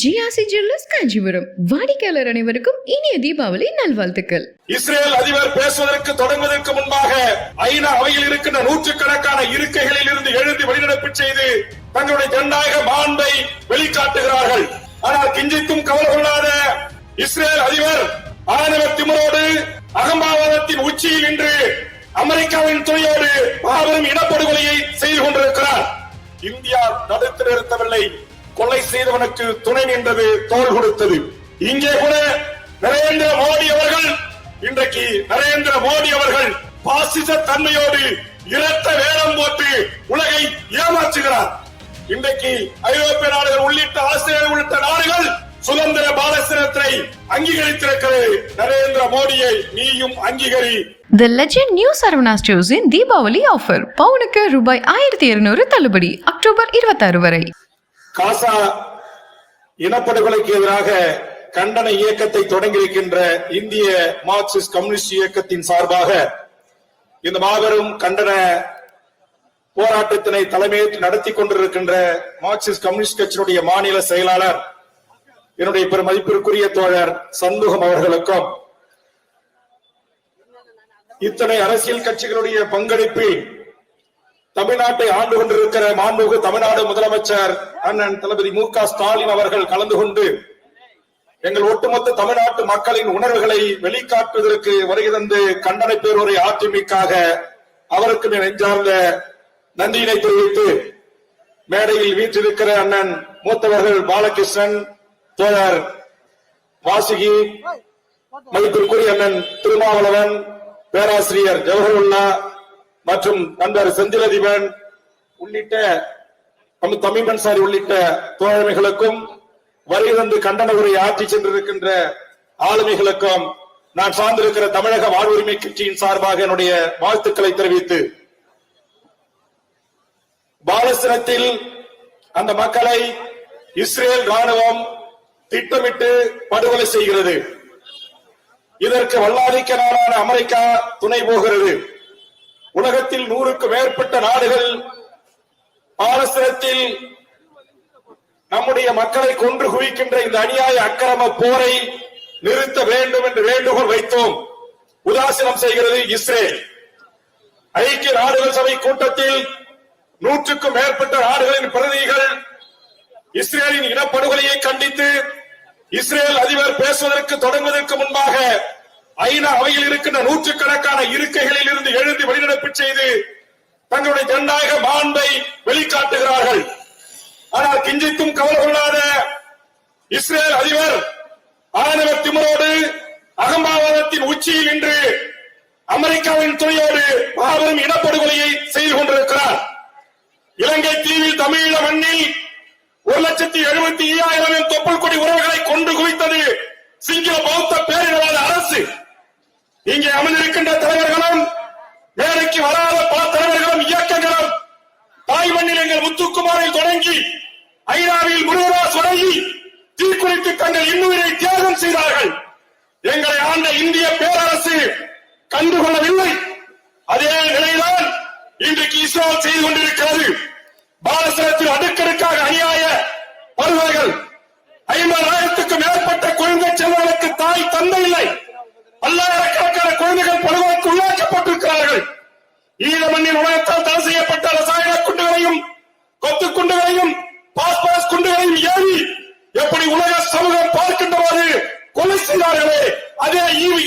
GRC jewellers Kanchipuram. வாடிக்கையாளர் அனைவருக்கும் இனிய தீபாவளி நல்வாழ்த்துக்கள். இஸ்ரேல் அதிபர் பேசுவதற்கு தொடங்குவதற்கு முன்பாக ஐநா அவையில் இருக்கின்ற நூற்றுக்கணக்கான இருக்கைகளில் இருந்து எழுந்து வெளிநடப்பு செய்து தங்களுடைய ஜனநாயக மாண்பை வெளிக்காட்டுகிறார்கள். ஆனால் கிஞ்சித்தும் கவலை கொள்ளாத இஸ்ரேல் அதிபர் ஆணவ திமிரோடு அகம்பாவாதத்தின் உச்சியில் நின்று அமெரிக்காவின் துணையோடு மாபெரும் இனப்படுகொலையை செய்து கொண்டிருக்கிறார். இந்தியா தடுத்து நிறுத்தவில்லை. கொலை செய்தவனுக்கு துணை நின்றது தோல் கொடுத்தது. இங்கே கூட நரேந்திர மோடி அவர்கள் இன்றைக்கு நரேந்திர மோடி அவர்கள் பாசிச தன்மையோடு இரத்த வேடம் போட்டு உலகை ஏமாற்றுகிறார். இன்றைக்கு ஐரோப்பிய நாடுகள் உள்ளிட்ட ஆசிரியர் உள்ளிட்ட நாடுகள் சுதந்திர பாலஸ்தீனத்தை அங்கீகரித்திருக்கிறது. நரேந்திர மோடியை நீயும் அங்கீகரி. தி லெஜெண்ட் நியூ சரவணா ஸ்டோர்ஸின் தீபாவளி ஆஃபர் பவுனுக்கு ரூபாய் ஆயிரத்தி இருநூறு தள்ளுபடி அக்டோபர் இருபத்தாறு வரை. காசா இனப்படுகொலைக்கு எதிராக கண்டன இயக்கத்தை தொடங்கியிருக்கின்ற இந்திய மார்க்சிஸ்ட் கம்யூனிஸ்ட் இயக்கத்தின் சார்பாக இந்த மாபெரும் கண்டன போராட்டத்தினை தலைமையேற்று நடத்தி கொண்டிருக்கின்ற மார்க்சிஸ்ட் கம்யூனிஸ்ட் கட்சியினுடைய மாநில செயலாளர் என்னுடைய பெரும் மதிப்பிற்குரிய தோழர் சண்முகம் அவர்களுக்கும் இத்தனை அரசியல் கட்சிகளுடைய பங்களிப்பில் தமிழ்நாட்டை ஆண்டு கொண்டிருக்கிற மாண்புமிகு தமிழ்நாடு முதலமைச்சர் அண்ணன் தளபதி மு க ஸ்டாலின் அவர்கள் கலந்து கொண்டு எங்கள் ஒட்டுமொத்த தமிழ்நாட்டு மக்களின் உணர்வுகளை வெளிக்காட்டுவதற்கு வருகை தந்து கண்டனை பேருரை அதிமுக அவருக்கு நெஞ்சார்ந்த நன்றியினை தெரிவித்து மேடையில் வீற்றிருக்கிற அண்ணன் மூத்தவர்கள் பாலகிருஷ்ணன் தோழர் வாசுகி மதிப்பிற்குரிய அண்ணன் திருமாவளவன் பேராசிரியர் ஜவஹர்லா மற்றும் நண்பர் செந்திலதிபன் உள்ளிட்ட நம்ம தமிழ் அன்சாரி உள்ளிட்ட தோழமைகளுக்கும் வருகை தந்து கண்டன உரை ஆற்றி சென்றிருக்கின்ற ஆளுமைகளுக்கும் நான் சார்ந்திருக்கிற தமிழக வாழ்வுரிமை கட்சியின் சார்பாக என்னுடைய வாழ்த்துக்களை தெரிவித்து பாலஸ்தீனத்தில் அந்த மக்களை இஸ்ரேல் ராணுவம் திட்டமிட்டு படுகொலை செய்கிறது. இதற்கு வல்லாதிக்க நாடான அமெரிக்கா துணை போகிறது. உலகத்தில் நூறுக்கு மேற்பட்ட நாடுகள் பாலஸ்தீனத்தில் நம்முடைய மக்களை கொன்று குவிக்கின்ற இந்த அநியாய அக்கிரம போரை நிறுத்த வேண்டும் என்று வேண்டுகோள் வைத்தோம். உதாசீனம் செய்கிறது இஸ்ரேல். ஐக்கிய நாடுகள் சபை கூட்டத்தில் நூற்றுக்கும் மேற்பட்ட நாடுகளின் பிரதிநிதிகள் இஸ்ரேலின் இனப்படுகொலையை கண்டித்து இஸ்ரேல் அதிபர் பேசுவதற்கு தொடங்குவதற்கு முன்பாக ஐநா அவையில் இருக்கின்ற நூற்றுக்கணக்கான இரு இருந்து எழுந்து வெளிநடப்பு செய்து தங்களுடைய ஜனநாயக மாண்பை வெளிக்காட்டுகிறார்கள். ஆனால் கிஞ்சித்தும் கவலை கொள்ளாத இஸ்ரேல் அதிபர் ஆணவ திமரோடு அகம்பாவாதத்தின் உச்சியில் நின்று அமெரிக்காவின் துணையோடு மாபெரும் இனப்படுகொலையை செய்து கொண்டிருக்கிறார். இலங்கை தீவில் தமிழீழ மண்ணில் ஒரு லட்சத்தி எழுபத்தி ஐயாயிரம் தொப்புள் கொடி உறவுகளை கொண்டு குவித்தது சிங்கள பௌத்த பேரினவாத அரசு. இங்கே அமர்ந்திருக்கின்ற தலைவர்களும் வேலைக்கு வராத பார்த்த தாய் மண்ணில் எங்கள் முத்துக்குமாரில் தொடங்கி ஐநாவில் முருகரா தொடங்கி தீக்குளித்து தங்கள் இன்னுயிரை தியாகம் செய்தார்கள். எங்களை ஆண்ட இந்திய பேரரசு கண்டுகொள்ளவில்லை. அதே நிலைதான் இன்றைக்கு இஸ்ரேல் செய்து கொண்டிருக்கிறது. பாலஸ்தீனத்தில் அடுக்கடுக்காக அநியாய வருவார்கள் ஐம்பதாயிரத்துக்கும் மேற்பட்ட குழந்தை செல்வர்களுக்கு தாய் தந்தை இல்லை. பல்லாயிரக்கணக்கான குழந்தைகள் படுகொலைக்கு உள்ளாக்கப்பட்டிருக்கிறார்கள். ஈழ மண்ணின் உலகத்தால் தடை செய்யப்பட்ட பாஸ்பரஸ் ஏறி எப்படி உலக சமூகம் பார்க்கின்றவாறு கொலை செய்தார்களே அதே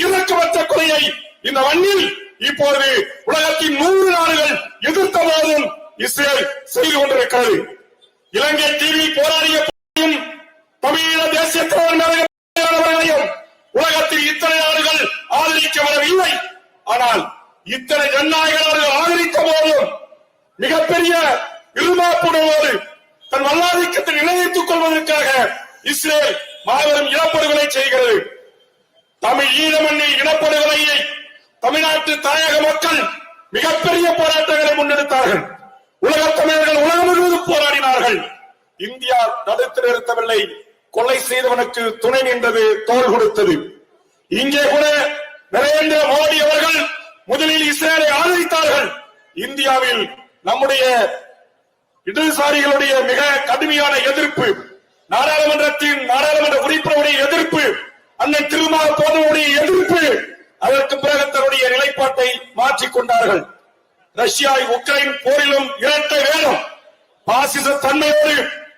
இறக்கமற்ற கொலையை இந்த மண்ணில் இப்போது உலகத்தின் நூறு நாடுகள் எதிர்த்த போதும் இஸ்ரேல் செய்து கொண்டிருக்கிறது. இலங்கை தீவில் போராடிய தமிழீழ தேசிய தலைவர்களையும் உலகத்தில் இத்தனை நாடுகள் ஆதரிக்க வரவில்லை. ஆனால் இத்தனை ஜனநாயக நாடுகள் ஆதரித்த போதும் மிகப்பெரிய இருமாப்புடன் தன் வல்லாதிக்கத்தை நிலைநிறுத்திக் கொள்வதற்காக இஸ்ரேல் மாபெரும் இனப்படுகொலை செய்கிறது. தமிழ் ஈழ இனப்படுகொலையை தமிழ்நாட்டு தாயக மக்கள் மிகப்பெரிய போராட்டங்களை முன்னெடுத்தார்கள். உலக தமிழர்கள் உலகம் முழுவதும் போராடினார்கள். இந்தியா தடுத்து நிறுத்தவில்லை. கொலை செய்தவனுக்கு துணை நின்றது தோல் கொடுத்தது. இங்கே கூட நரேந்திர மோடி அவர்கள் முதலில் இஸ்ரேலை ஆதரித்தார்கள். இந்தியாவில் நம்முடைய இடதுசாரிகளுடைய மிக கடுமையான எதிர்ப்பு நாடாளுமன்றத்தின் நாடாளுமன்ற உறுப்பினருடைய எதிர்ப்பு அண்ணன் திருமா போதனுடைய எதிர்ப்பு அதற்கு பிறகு தன்னுடைய நிலைப்பாட்டை மாற்றிக் கொண்டார்கள். ரஷ்யா உக்ரைன் போரிலும் இரட்டை வேணும் பாசிச தன்மையோடு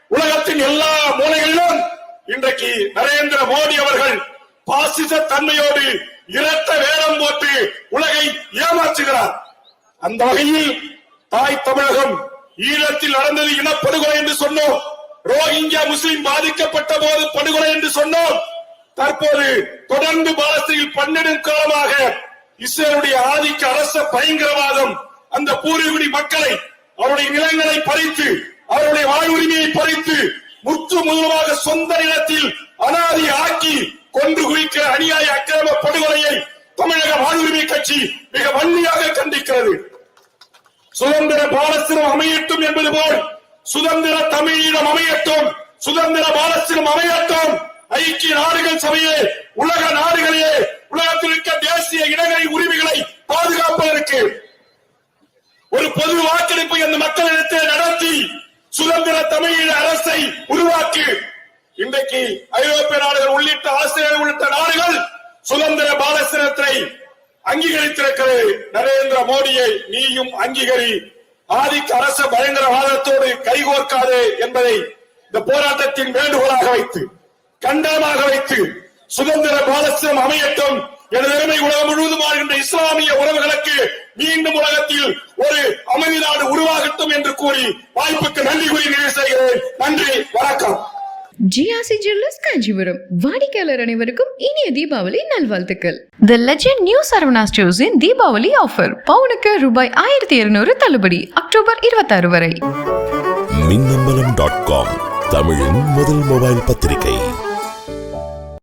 உலகத்தின் எல்லா மூலைகளிலும் இன்றைக்கு நரேந்திர மோடி அவர்கள் பாசிச தன்மையோடு இரட்ட வேடம் போட்டு உலகை ஏமாற்றுகிறார். அந்த வகையில் தாய் தமிழகம் ஈழத்தில் நடந்தது இனப்படுகொலை என்று சொன்னோம். ரோஹிங்கியா முஸ்லிம் பாதிக்கப்பட்ட போது படுகொலை என்று சொன்னோம். தற்போது தொடர்ந்து பாலஸ்தீனில் பன்னெடும் காலமாக இஸ்ரேலுடைய ஆதிக்க அரச பயங்கரவாதம் அந்த பூர்வீகுடி மக்களை அவருடைய நிலங்களை பறித்து அவருடைய வாழ்வுரிமையை பறித்து முற்று முதலமாக சொந்த நிலத்தில் அனாதி ஆக்கி கொன்று குவிக்கிற அநியாய அக்கிரம படுகொலையை தமிழக வாழ்வுரிமை கட்சி மிக வன்மையாக கண்டிக்கிறது. சுதந்திர பாலஸ்தீனம் அமையட்டும் என்பது போல் சுதந்திர தமிழீழம் அமையட்டும் சுதந்திர பாலஸ்தீனம் அமையட்டும். ஐக்கிய நாடுகள் சபையே உலக நாடுகளே உலகத்தில் இருக்க தேசிய இனங்களின் உரிமைகளை பாதுகாப்பதற்கு ஒரு பொது வாக்கெடுப்பை அந்த மக்களிடத்தில் நடத்தி சுதந்திர தமிழீழ அரசை உருவாக்கி. இன்றைக்கு ஐரோப்பிய நாடுகள் உள்ளிட்ட ஆஸ்திரேலியா உள்ளிட்ட நாடுகள் சுதந்திர பாலஸ்தீனத்தை அங்கீகரித்திருக்கிறது. நரேந்திர மோடியை நீயும் அங்கீகரி. ஆதிக்க அரச பயங்கரவாதத்தோடு கைகோர்க்காதே என்பதை இந்த போராட்டத்தின் வேண்டுகோளாக வைத்து கண்டனமாக வைத்து சுதந்திர பாலஸ்தீனம் அமையட்டும் எனது நிலைமை உலகம் முழுவதும் வாழ்கின்ற இஸ்லாமிய உறவுகளுக்கு மீண்டும் உலகத்தில் ஒரு அமைதி நாடு உருவாகட்டும் என்று கூறி வாய்ப்புக்கு நன்றி கூறி நிறைவு செய்கிறேன். நன்றி வணக்கம். ஜிஆர்சி ஜுவல்லர்ஸ் காஞ்சிபுரம் வாடிக்கையாளர் அனைவருக்கும் இனிய தீபாவளி நல்வாழ்த்துக்கள். தி லெஜண்ட் நியூ சரவணா ஸ்டோர்ஸின் தீபாவளி ஆஃபர் பவுனுக்கு ரூபாய் ஆயிரத்தி இருநூறு தள்ளுபடி. அக்டோபர் இருபத்தாறு வரை. மின்னம்பலம் டாட் காம் தமிழின் முதல் மொபைல் பத்திரிகை.